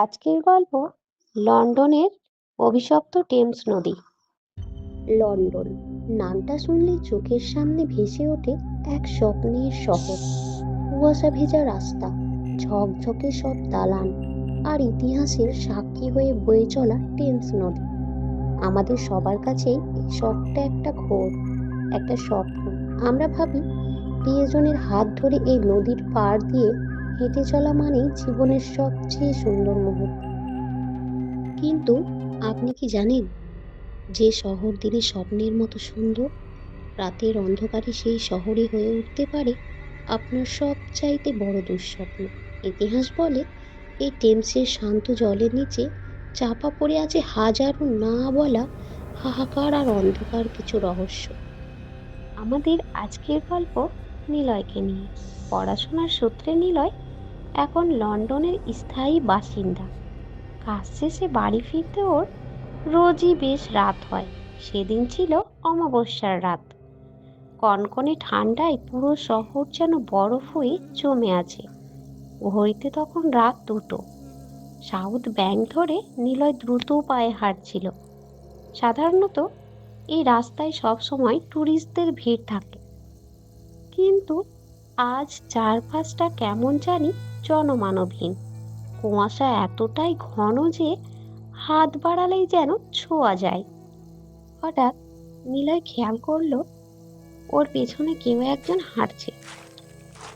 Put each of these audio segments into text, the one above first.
আজকের গল্প লন্ডনের অভিশপ্ত টেমস নদী। লন্ডন, নামটা শুনলে চোখের সামনে ভেসে ওঠে এক স্বপ্নের শহর। কুয়াশা ভেজা রাস্তা, ঝকঝকে সব দালান আর ইতিহাসের সাক্ষী হয়ে বয়ে চলা টেমস নদী। আমাদের সবার কাছেই শখটা একটা ঘোর, একটা স্বপ্ন। আমরা ভাবি, প্রিয়জনের হাত ধরে এই নদীর পাড় দিয়ে হেঁটে চলা মানেই জীবনের সবচেয়ে সুন্দর মুহূর্ত। কিন্তু আপনি কি জানেন, যে শহর দিনে স্বপ্নের মতো সুন্দর, রাতের অন্ধকারে সেই শহরে হয়ে উঠতে পারে আপনার সবচাইতে বড় দুঃস্বপ্ন। ইতিহাস বলে, এই টেমসের শান্ত জলের নিচে চাপা পড়ে আছে হাজারো না বলা হাহাকার আর অন্ধকার কিছু রহস্য। আমাদের আজকের গল্প নিলয়কে নিয়ে। পড়াশোনার সূত্রে নিলয় এখন লন্ডনের স্থায়ী বাসিন্দা। কাজ শেষে বাড়ি ফিরতে ওর রোজই বেশ রাত হয়। সেদিন ছিল অমাবস্যার রাত। কনকনে ঠান্ডায় পুরো শহর যেন বরফ হয়ে জমে আছে। ঘড়িতে তখন রাত দুটো। সাউথ ব্যাংক ধরে নিলয় দ্রুত পায়ে হাঁটছিল। সাধারণত এই রাস্তায় সবসময় ট্যুরিস্টদের ভিড় থাকে। কিন্তু আজ চারপাশটা কেমন জানি জনমানবহীন। কুয়াশা এতটাই ঘন যে হাত বাড়ালেই যেন ছোঁয়া যায়। হঠাৎ নিলয় খেয়াল করল, ওর পেছনে কেউ একজন হাঁটছে।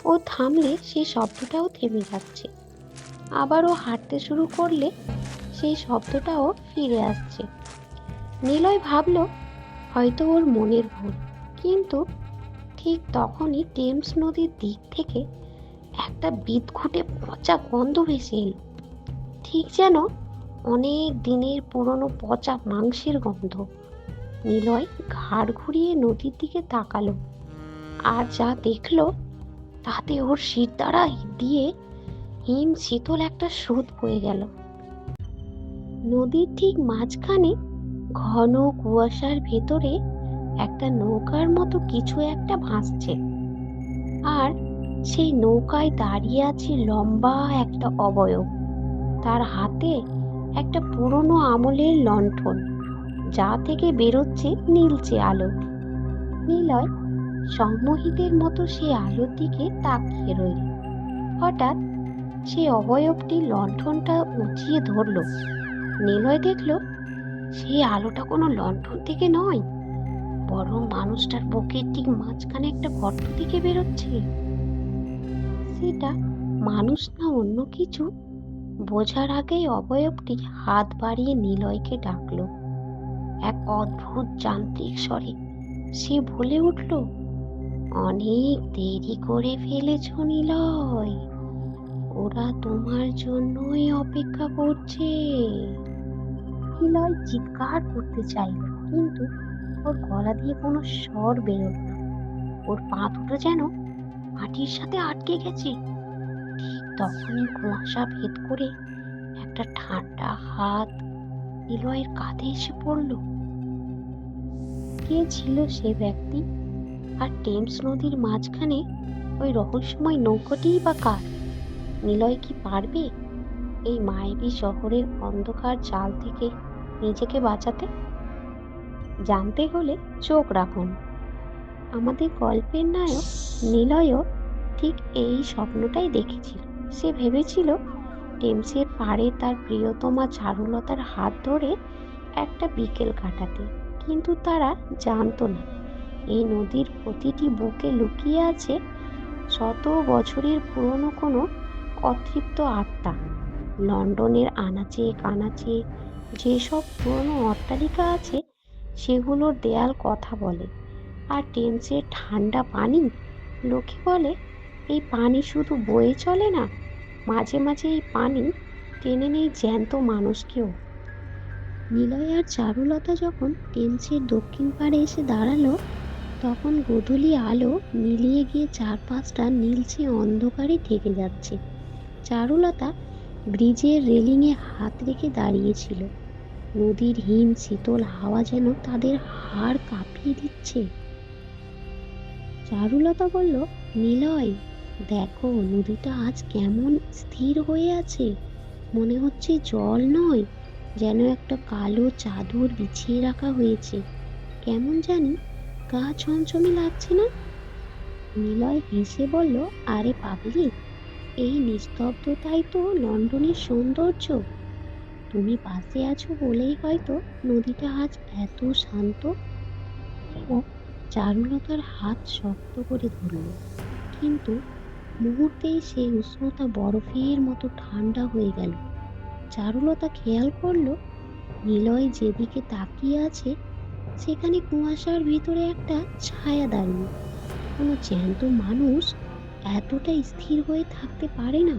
ও থামলে সেই শব্দটাও থেমে যাচ্ছে। আবার ও হাঁটতে শুরু করলে সেই শব্দটাও ফিরে আসছে। নিলয় ভাবলো, হয়তো ওর মনের ভুল, কিন্তু ঠিক তখনই টেমস নদীর দিক থেকে একটা বিদঘুটে পচা গন্ধ ভেসে এলো। ঠিক যেন অনেক দিনের পুরনো পচা মাংসের গন্ধ। নিলয় ঘাড় ঘুরিয়ে নদীর দিকে তাকালো আর যা দেখল তাতে ওর শীত দ্বারা দিয়ে হিম শীতল একটা স্রোত বয়ে গেল। নদীর ঠিক মাঝখানে ঘন কুয়াশার ভেতরে একটা নৌকার মতো কিছু একটা ভাসছে। আর সেই নৌকায় দাঁড়িয়ে আছে লম্বা একটা অবয়ব। তার হাতে একটা পুরনো আমলের লণ্ঠন, যা থেকে বেরোচ্ছে নীলচে আলো। নিলয় সম্মোহিতের মতো সেই আলোর দিকে তাকিয়ে রইল। হঠাৎ সেই অবয়বটি লণ্ঠনটা উঁচিয়ে ধরল। নিলয় দেখল সেই আলোটা কোনো লণ্ঠন থেকে নয়। বরং মানুষটার বুকের ঠিক মাঝখানে একটা গর্ত থেকে বেরোচ্ছে। সেটা মানুষ না অন্য কিছু? বোঝার আগেই অবয়বটি হাত বাড়িয়ে নিলয়কে ডাকলো। এক অদ্ভুত যান্ত্রিক স্বরে সে বলে উঠল, অনেক দেরি করে ফেলেছ নিলয়। ওরা তোমার জন্যই অপেক্ষা করছে। নিলয় চিৎকার করতে চাইল, কিন্তু ওর গলা দিয়ে কোনো স্বর বেরোল না। ওর পা দুটো যেন মাটির সাথে আটকে গেছে। ঠিক তখনই কুয়াশা ভেদ করে একটা ঠান্ডা হাত নিলয়ের কাঁধে এসে পড়ল। কে ছিল সে ব্যক্তি? আর টেমস নদীর মাঝখানে ওই রহস্যময় নৌকোটিই বা কার? নিলয় কি পারবে এই মায়াবী শহরের অন্ধকার জাল থেকে নিজেকে বাঁচাতে? জানতে হলে চোখ রাখুন। আমাদের গল্পের নায়ক নিলয়ও ঠিক এই স্বপ্নটাই দেখেছিল। সে ভেবেছিল, টেমসের পাড়ে তার প্রিয়তমা চারুলতার হাত ধরে একটা বিকেল কাটাতে, কিন্তু তারা জানতো না। এই নদীর প্রতিটি বুকে লুকিয়ে আছে শত বছরের পুরনো কোনো অতৃপ্ত আত্মা। লন্ডনের আনাচে কানাচে যেসব পুরনো অট্টালিকা আছে সেগুলোর দেয়াল কথা বলে। আর টেমসের ঠান্ডা পানি? লোকে বলে, এই পানি শুধু বয়ে চলে না, মাঝে মাঝে এই পানি টেনে নেই জ্যান্ত মানুষকেও। নিলয় আর চারুলতা যখন টেমসের দক্ষিণ পাড়ে এসে দাঁড়াল, তখন গোধূলি আলো মিলিয়ে গিয়ে চারপাশটা নীলচে অন্ধকারে থেকে যাচ্ছে। চারুলতা ব্রিজের রেলিংয়ে হাত রেখে দাঁড়িয়েছিল নদীর হিম শীতল হাওয়া যেন তাদের হাড় কাঁপিয়ে দিচ্ছে। চারুলতা বলল, নিলয়, দেখো নদীটা আজ কেমন স্থির হয়ে আছে। মনে হচ্ছে জল নয়, যেন একটা কালো চাদর বিছিয়ে রাখা হয়েছে। কেমন জানি গা ছমছমে লাগছে না? নিলয় হেসে বলল, আরে পাগলি, এই নিস্তব্ধতাই তো লন্ডনের সৌন্দর্য। তুমি পাশে আছো বলেই হয়তো নদীটা আজ এত শান্ত। ও চারুলতার হাত শক্ত করে ধরল। কিন্তু মুহূর্তেই সেই উষ্ণতা বরফের মতো ঠান্ডা হয়ে গেল। চারুলতা খেয়াল করল, নিলয় যেদিকে তাকিয়ে আছে, সেখানে কুয়াশার ভিতরে একটা ছায়া দাঁড়িয়ে। কোনো জ্যান্ত মানুষ এতটা স্থির হয়ে থাকতে পারে না।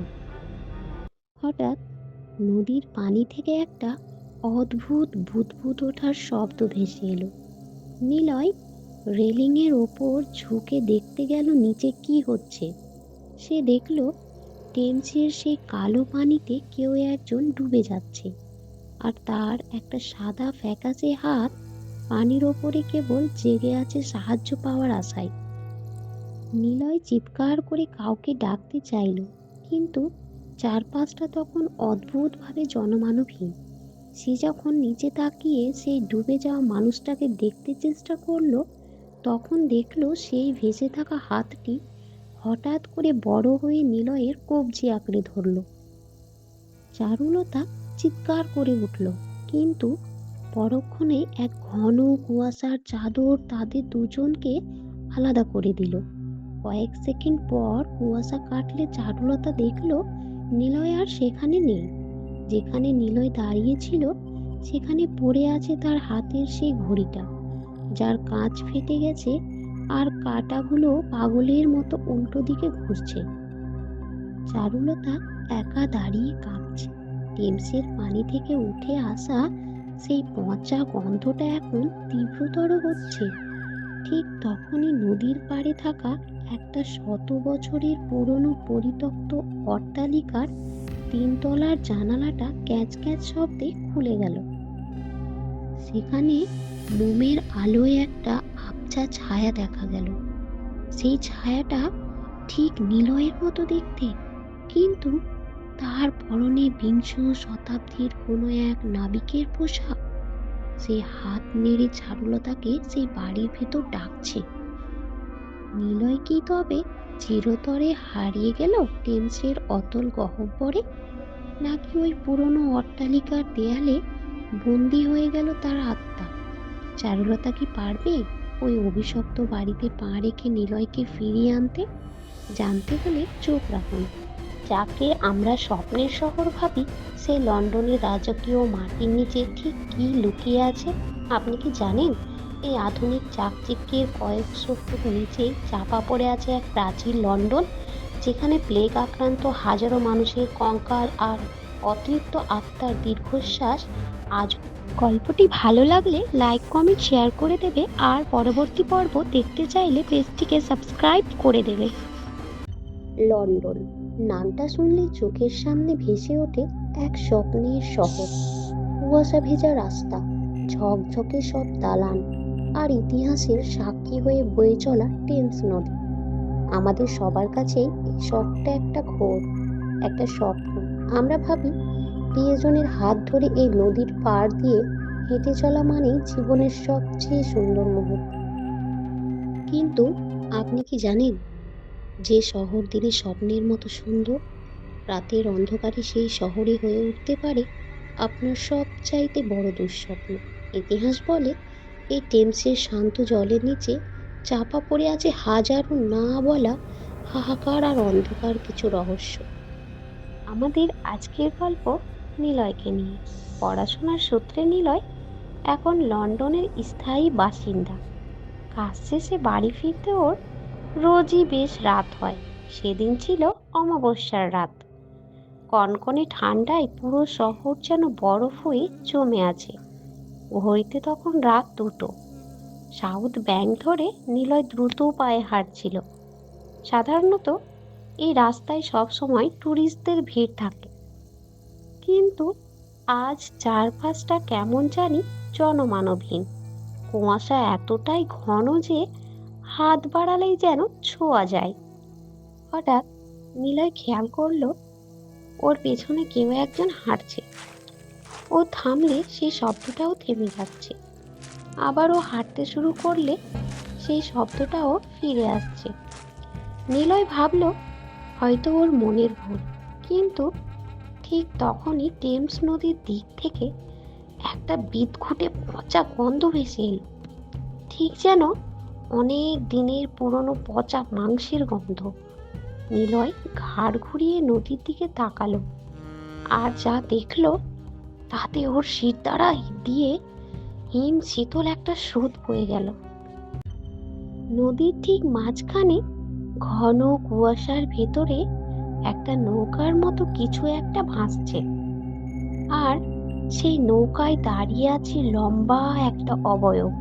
হঠাৎ নদীর পানি থেকে একটা অদ্ভুত ভূতভূত ওঠার শব্দ ভেসে এলো। নিলয় রেলিংয়ের ওপর ঝুঁকে দেখতে গেল নিচে কি হচ্ছে। সে দেখল টেমসের সেই কালো পানিতে কেউ একজন ডুবে যাচ্ছে আর তার একটা সাদা ফ্যাকাশে হাত পানির ওপরে কেবল জেগে আছে সাহায্য পাওয়ার আশায়। নিলয় চিৎকার করে কাউকে ডাকতে চাইল, কিন্তু চারপাশটা তখন অদ্ভুতভাবে জনমানবহীন। সে যখন নিচে তাকিয়ে সেই ডুবে যাওয়া মানুষটাকে দেখতে চেষ্টা করল, তখন দেখল সেই ভেসে থাকা হাতটি হঠাৎ করে বড় হয়ে নিলয়ের কবজি আঁকড়ে ধরল। চারুলতা চিৎকার করে উঠল, কিন্তু পরক্ষণে এক ঘন কুয়াশার চাদর তাদের দুজনকে আলাদা করে দিল। কয়েক সেকেন্ড পর কুয়াশা কাটলে চারুলতা দেখল নিলয় আর সেখানে নেই। যেখানে নিলয় দাঁড়িয়েছিল সেখানে পড়ে আছে তার হাতের সেই ঘড়িটা। যার কাঁচ ফেটে গেছে আর কাঁটাগুলো পাগলের মতো উল্টো দিকে ঘুরছে। চারুলতা একা দাঁড়িয়ে কাঁপছে। টেমসের পানি থেকে উঠে আসা সেই পচা গন্ধটা এখন তীব্রতর হচ্ছে। ঠিক তখনই নদীর পাড়ে থাকা একটা শত বছরের পুরনো পরিত্যক্ত অট্টালিকার তিনতলার জানালাটা ক্যাচ ক্যাচ শব্দে খুলে গেল। সেখানে মোমের আলোয় একটা আবছা ছায়া দেখা গেল। সেই ছায়াটা ঠিক নিলয়ের মতো দেখতে, কিন্তু তার পরনে বিংশ শতাব্দীর কোনো এক নাবিকের পোশাক। সে হাত নেড়ে চারুলতাকে সেই বাড়ির ভেতর ডাকছে। নিলয় কি তবে চিরতরে হারিয়ে গেল টেমসের অতল গহ্বরে? নাকি ওই পুরনো অট্টালিকার দেয়ালে বন্দি হয়ে গেল তার আত্মা? চারুলতা কি পারবে ওই অভিশপ্ত বাড়িতে পা রেখে নিলয়কে ফিরিয়ে আনতে? জানতে হলে চোখ রাখুন। যাকে আমরা স্বপ্নের শহর ভাবি, সে লন্ডনের রাজকীয় মাটির নিচে ঠিক কী লুকিয়ে আছে? আপনি কি জানেন? এই আধুনিক চাকচিক্যের কয়েকশো ফুট নিচেই চাপা পড়ে আছে এক প্রাচীন লন্ডন যেখানে প্লেগ আক্রান্ত হাজারো মানুষের কঙ্কাল আর অতিরিক্ত আত্মার দীর্ঘশ্বাস আজ গল্পটি ভালো লাগলে লাইক কমেন্ট শেয়ার করে দেবে আর পরবর্তী পর্ব দেখতে চাইলে পেজটিকে সাবস্ক্রাইব করে দেবে। লন্ডন নামটা শুনলে চোখের সামনে ভেসে ওঠে এক স্বপ্নের শহর। কুয়াশা ভেজা রাস্তা ঝকঝকে সব দালান আর ইতিহাসের সাক্ষী হয়ে বয়ে চলা টেমস নদী। আমাদের সবার কাছেই এই শখটা একটা ঘোর, একটা স্বপ্ন। আমরা ভাবি, প্রিয়জনের হাত ধরে এই নদীর পাড় দিয়ে হেঁটে চলা মানেই জীবনের সবচেয়ে সুন্দর মুহূর্ত। কিন্তু আপনি কি জানেন, যে শহর দিনে স্বপ্নের মতো সুন্দর, রাতের অন্ধকারে সেই শহরে হয়ে উঠতে পারে আপনার সবচাইতে বড় দুঃস্বপ্ন। ইতিহাস বলে এই টেমসের শান্ত জলের নিচে চাপা পড়ে আছে হাজারো না বলা হাহাকার আর অন্ধকার কিছু রহস্য। আমাদের আজকের গল্প নিলয়কে নিয়ে। পড়াশোনার সূত্রে নিলয় এখন লন্ডনের স্থায়ী বাসিন্দা। কাজ শেষে বাড়ি ফিরতে ওর রোজই বেশ রাত হয়। সেদিন ছিল অমাবস্যার রাত। কনকনে ঠান্ডায় পুরো শহর যেন বরফ হয়ে জমে আছে। ঘড়িতে তখন রাত দুটো। সাউথ ব্যাংক ধরে নিলয় দ্রুত পায়ে হাঁটছিল। সাধারণত এই রাস্তায় সবসময় ট্যুরিস্টদের ভিড় থাকে। কিন্তু আজ চারপাশটা কেমন জানি জনমানবহীন। কুয়াশা এতটাই ঘন যে হাত বাড়ালেই যেন ছোঁয়া যায়। হঠাৎ নিলয় খেয়াল করল, ওর পেছনে কেউ একজন হাঁটছে। ও থামলে সেই শব্দটাও থেমে যাচ্ছে। আবার ও হাঁটতে শুরু করলে সেই শব্দটাও ফিরে আসছে। নিলয় ভাবল, হয়তো ওর মনের ভুল। কিন্তু ঠিক তখনই টেমস নদীর দিক থেকে একটা বিদঘুটে পচা গন্ধ ভেসে এলো। ঠিক যেন অনেক দিনের পুরনো পচা মাংসের গন্ধ। নিলয় ঘাড় ঘুরিয়ে নদীর দিকে তাকালো। আর যা দেখল তাতে ওর শির দ্বারা দিয়ে হিম শীতল একটা স্রোত বয়ে গেল। নদীর ঠিক মাঝখানে ঘন কুয়াশার ভেতরে একটা নৌকার মতো কিছু একটা ভাসছে। আর সেই নৌকায় দাঁড়িয়ে আছে লম্বা একটা অবয়ব।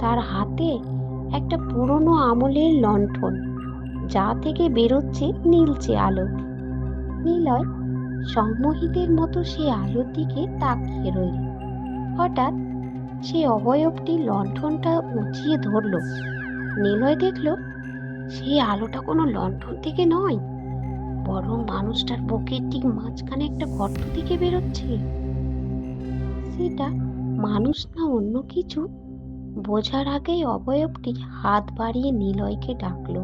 তার হাতে একটা পুরনো আমলের লণ্ঠন, যা থেকে বেরোচ্ছে নীলচে আলো। নিলয় সম্মোহিতের মতো সেই আলোর দিকে তাকিয়ে রইল। হঠাৎ সে অবয়বটি লণ্ঠনটা উঁচিয়ে ধরল। নিলয় দেখল সেই আলোটা কোনো লণ্ঠন থেকে নয়, বরং মানুষটার বুকের ঠিক মাঝখানে একটা গর্ত থেকে বেরোচ্ছে। সেটা মানুষ না অন্য কিছু? বোঝার আগেই অবয়বটি হাত বাড়িয়ে নিলয়কে ডাকলো।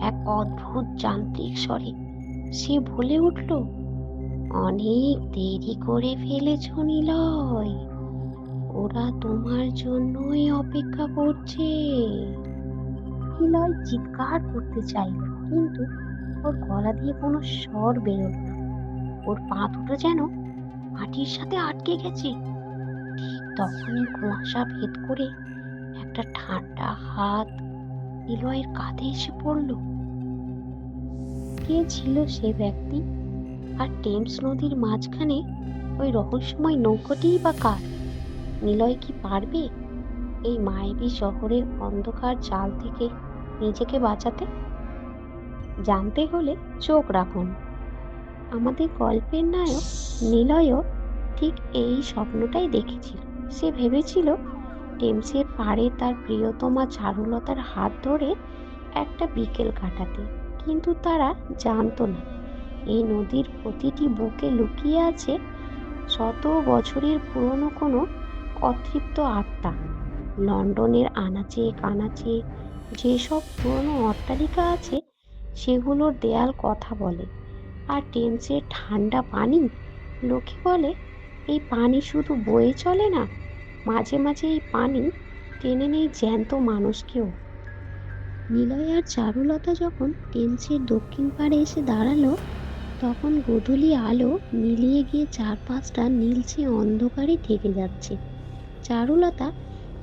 এক অদ্ভুত যান্ত্রিক স্বরে সে বলে উঠল অনেক দেরি করে ফেলেছ নিলয়। ওরা তোমার জন্যই অপেক্ষা করছে। নিলয় চিৎকার করতে চাইল, কিন্তু ওর গলা দিয়ে কোনো স্বর বেরোল না। ওর পা দুটো যেন মাটির সাথে আটকে গেছে। ঠিক তখনই কুয়াশা ভেদ করে একটা ঠান্ডা হাত নিলয়ের কাঁধে এসে পড়ল। কে ছিল সে ব্যক্তি? আর টেমস নদীর মাঝখানে ওই রহস্যময় নৌকোটিই বা কার? নিলয় কি পারবে এই মায়াবী শহরের অন্ধকার জাল থেকে নিজেকে বাঁচাতে? জানতে হলে চোখ রাখুন। আমাদের গল্পের নায়ক নিলয়ও ঠিক এই স্বপ্নটাই দেখেছিল। সে ভেবেছিল টেমসের পাড়ে তার প্রিয়তমা চারুলতার হাত ধরে একটা বিকেল কাটাতে, কিন্তু তারা জানতো না। এই নদীর প্রতিটি বুকে লুকিয়ে আছে শত বছরের পুরনো কোনো অতৃপ্ত আত্মা। লন্ডনের আনাচে কানাচে যেসব পুরনো অট্টালিকা আছে, সেগুলোর দেয়াল কথা বলে আর টেমসের ঠান্ডা পানি লোকে বলে, এই পানি শুধু বয়ে চলে না, মাঝে মাঝে এই পানি টেনে নেই জ্যান্ত মানুষকেও। নিলয় আর চারুলতা যখন টেমসের দক্ষিণ পাড়ে এসে দাঁড়াল তখন গোধূলি আলো মিলিয়ে গিয়ে চারপাশটা নীলচে অন্ধকারে ঢেকে যাচ্ছে। চারুলতা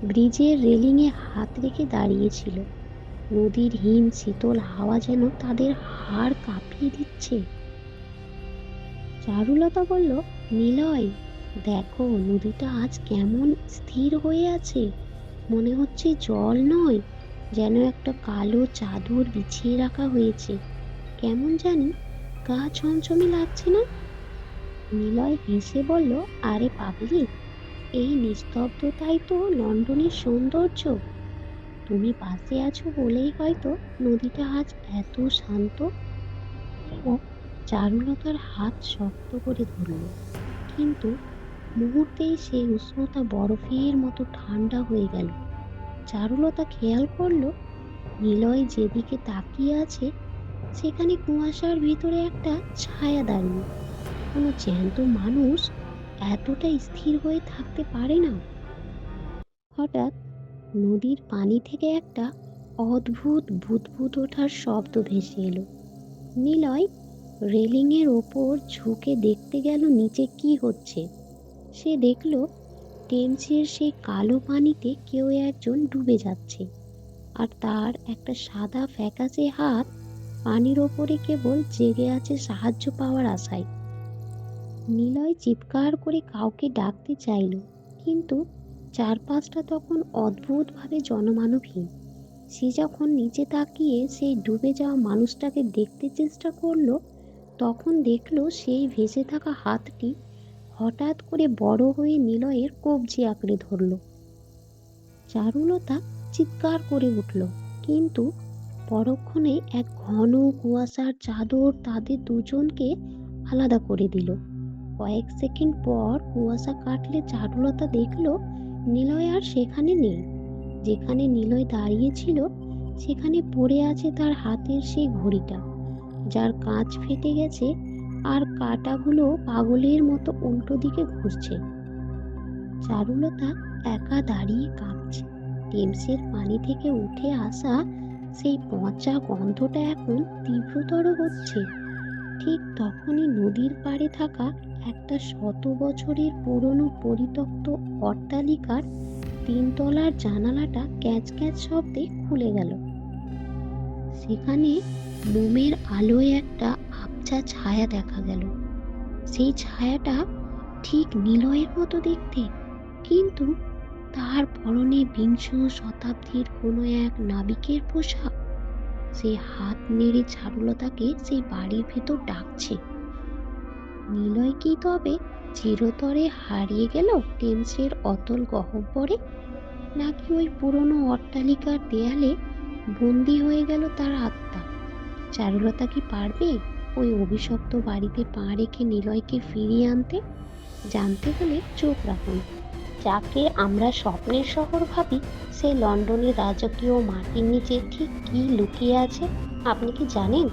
ব্রিজের রেলিংয়ে হাত রেখে দাঁড়িয়েছিল নদীর হিম শীতল হাওয়া যেন তাদের হাড় কাঁপিয়ে দিচ্ছে। চারুলতা বলল, নিলয়, দেখো নদীটা আজ কেমন স্থির হয়ে আছে। মনে হচ্ছে জল নয়, যেন একটা কালো চাদর বিছিয়ে রাখা হয়েছে। কেমন জানি গা ছমছমে লাগছে না? নিলয় হেসে বলল, আরে পাগলি, এই নিস্তব্ধতাই তো লন্ডনের সৌন্দর্য। তুমি পাশে আছো বলেই হয়তো নদীটা আজ এত শান্ত চারুলতার হাত শক্ত করে ধরল। কিন্তু মুহূর্তেই সেই উষ্ণতা বরফের মতো ঠান্ডা হয়ে গেল। চারুলতা খেয়াল করল, নিলয় যেদিকে তাকিয়ে আছে সেখানে কুয়াশার ভিতরে একটা ছায়া দাঁড়িয়ে। কোনো জ্যান্ত মানুষ এতটা স্থির হয়ে থাকতে পারে না। হঠাৎ নদীর পানি থেকে একটা অদ্ভুত বুদবুদ ওঠার শব্দ ভেসে এলো। নিলয় রেলিংয়ের ওপর ঝুঁকে দেখতে গেল নিচে কি হচ্ছে। সে দেখল টেমসের সেই কালো পানিতে কেউ একজন ডুবে যাচ্ছে। আর তার একটা সাদা ফ্যাকাশে হাত পানির ওপরে কেবল জেগে আছে সাহায্য পাওয়ার আশায়। নিলয় চিৎকার করে কাউকে ডাকতে চাইল, কিন্তু চারপাশটা তখন অদ্ভুতভাবে জনমানবহীন। সে যখন নিচে তাকিয়ে সেই ডুবে যাওয়া মানুষটাকে দেখতে চেষ্টা করল, তখন দেখল সেই ভেসে থাকা হাতটি হঠাৎ করে বড় হয়ে নিলয়ের কবজি আঁকড়ে ধরল। চারুলতা চিৎকার করে উঠল, কিন্তু পরক্ষণে এক ঘন কুয়াশার চাদর তাদের দুজনকে আলাদা করে দিল। কয়েক সেকেন্ড পর কুয়াশা কাটলে চারুলতা দেখল নিলয় আর সেখানে নেই। যেখানে নিলয় দাঁড়িয়েছিল সেখানে পড়ে আছে তার হাতের সেই ঘড়িটা, যার কাঁচ ফেটে গেছে আর কাঁটাগুলো পাগলের মতো উল্টো দিকে ঘুরছে। চারুলতা একা দাঁড়িয়ে কাঁপছে। টেমসের পানি থেকে উঠে আসা সেই পচা গন্ধটা এখন তীব্রতর হচ্ছে। ঠিক তখনই নদীর পাড়ে থাকা একটা শত বছরের পুরনো পরিত্যক্ত অট্টালিকার তিনতলার জানালাটা ক্যাচ ক্যাচ শব্দে খুলে গেল। সেখানে মোমের আলোয় একটা আবছা ছায়া দেখা গেল। সেই ছায়াটা ঠিক নিলয়ের মতো দেখতে, কিন্তু তার পরনে বিংশ শতাব্দীর কোনো এক নাবিকের পোশাক। সে হাত নেড়ে চারুলতাকে সেই বাড়ির ভেতর ডাকছে। নিলয় কি তবে চিরতরে হারিয়ে গেল টেমসের অতল গহ্বরে নাকি ওই পুরনো অট্টালিকার দেয়ালে বন্দি হয়ে গেল তার আত্মা। চারুলতা কি পারবে ওই অভিশপ্ত বাড়িতে পা রেখে নিলয়কে ফিরিয়ে আনতে? জানতে হলে চোখ রাখুন। যাকে আমরা স্বপ্নের শহর ভাবি, সে লন্ডনের রাজকীয় মাটির নিচে ঠিক কী লুকিয়ে আছে, আপনি কি জানেন?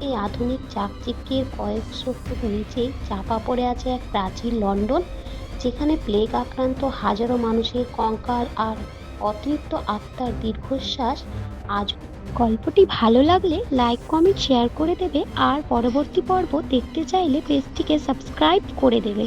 এই আধুনিক চাকচিক্যের কয়েকশো ফুট নিচে চাপা পড়ে আছে এক প্রাচীন লন্ডন, যেখানে প্লেগ আক্রান্ত হাজারো মানুষের কঙ্কাল আর অতিরিক্ত আত্মার দীর্ঘশ্বাস। আজ গল্পটি ভালো লাগলে লাইক, কমেন্ট, শেয়ার করে দেবে, আর পরবর্তী পর্ব দেখতে চাইলে পেজটিকে সাবস্ক্রাইব করে দেবে।